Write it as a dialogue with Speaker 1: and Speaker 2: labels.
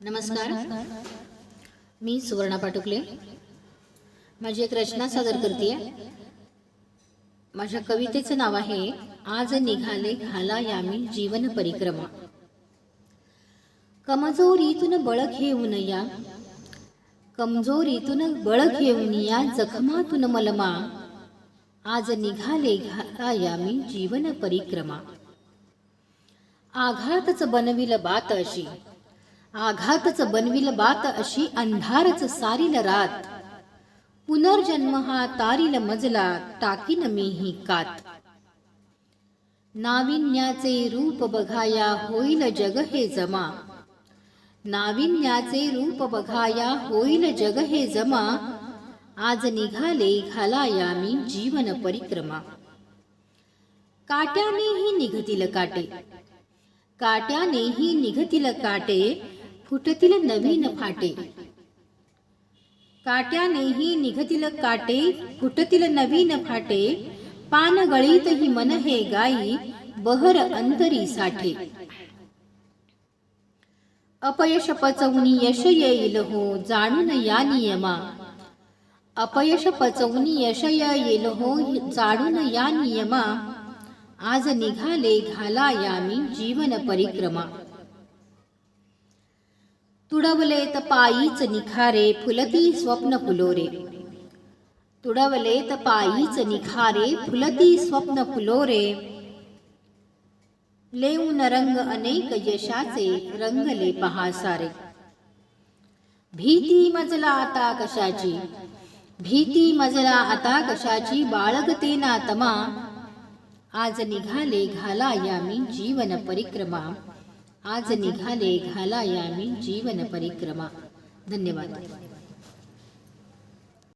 Speaker 1: नमस्कार. मी सुवर्णा पाटुकले. माझी एक रचना सादर करते माझ्या कवितेचं नाव आहे आज निघाले घाला यामी जीवन परिक्रमा. कमजोरीतून बळ घेऊन या. कमजोरीतून बळ घेऊन या जखमातून मलमा. आज निघाले घाला यामी जीवन परिक्रमा. आघातच बनविल बात अशी. आघातच बनविल बात अशी अंधारच सारील रात. पुनर्जन्म हा तारील मजला टाकीन मी ही कात. नाविन्याचे रूप बघाया होईल जग हे जमा. नाविन्याचे रूप बघाया होईल जग हे जमा. आज निघाले घालाया मी जीवन परिक्रमा. काट्यानेही निघतील काटे. काट्यानेही निघतील काटे फुटतील नवीन फाटे. काट्यानेही निघतील काटे फुटतील नवीन फाटे. पान गळीतही मन हे गाई बहर अंतरी साठे. अपयश पचवून यश येईल हो जाणून या नियमा. अपयश पचवून यश येईल हो जाणून या नियमा. आज निघाले घाला यामी जीवन परिक्रमा. तुडवलेत पायीच निखारे फुलती स्वप्न फुलोरे तुडवलेत पायीच निखारे फुलती स्वप्न फुलोरे लेऊन रंग अनेक यशाचे रंगले पहा सारे भीती मजला आता कशाची भीती मजला आता कशाची बाळगते ना तमा आज निघाले घाला यामी जीवन परिक्रमा आज निघाले घाला यामी जीवन परिक्रमा. धन्यवाद.